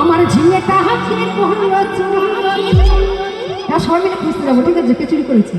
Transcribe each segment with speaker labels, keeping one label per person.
Speaker 1: আমার ঝিঙেটা হাতিয়ে পড়ল চুরি এরা সবাই মিলে খুঁজতে যাব ঠিক আছে কে চুরি করেছে?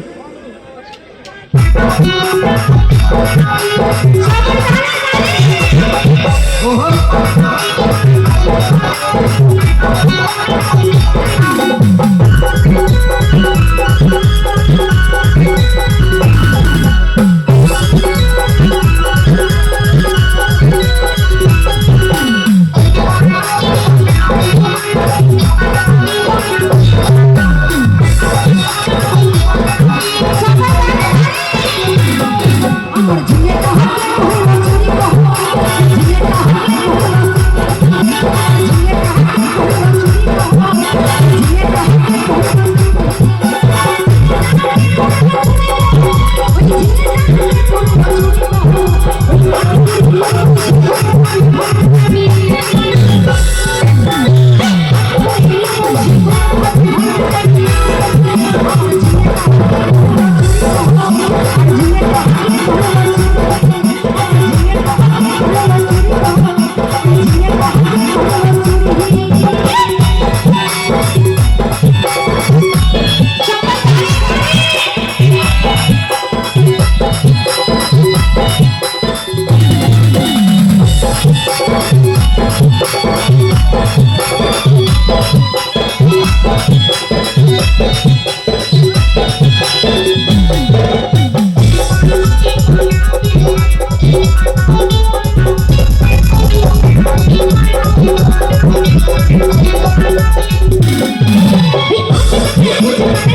Speaker 1: Yeah.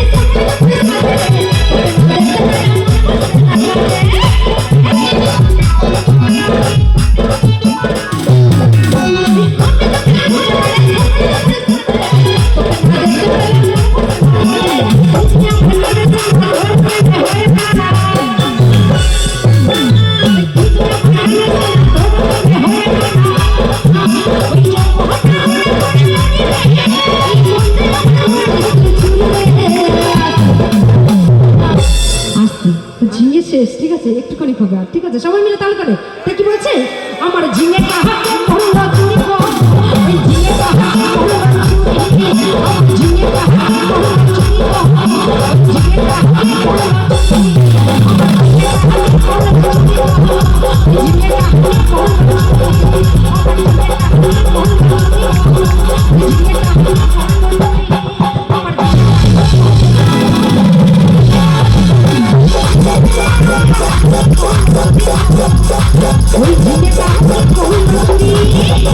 Speaker 1: শেষ, ঠিক আছে? একটুখানি হবে আর ঠিক আছে? সবাই মিলে তাহলে করে তা কি বলছে? আমার ঝিঙে Thank you. Thank you.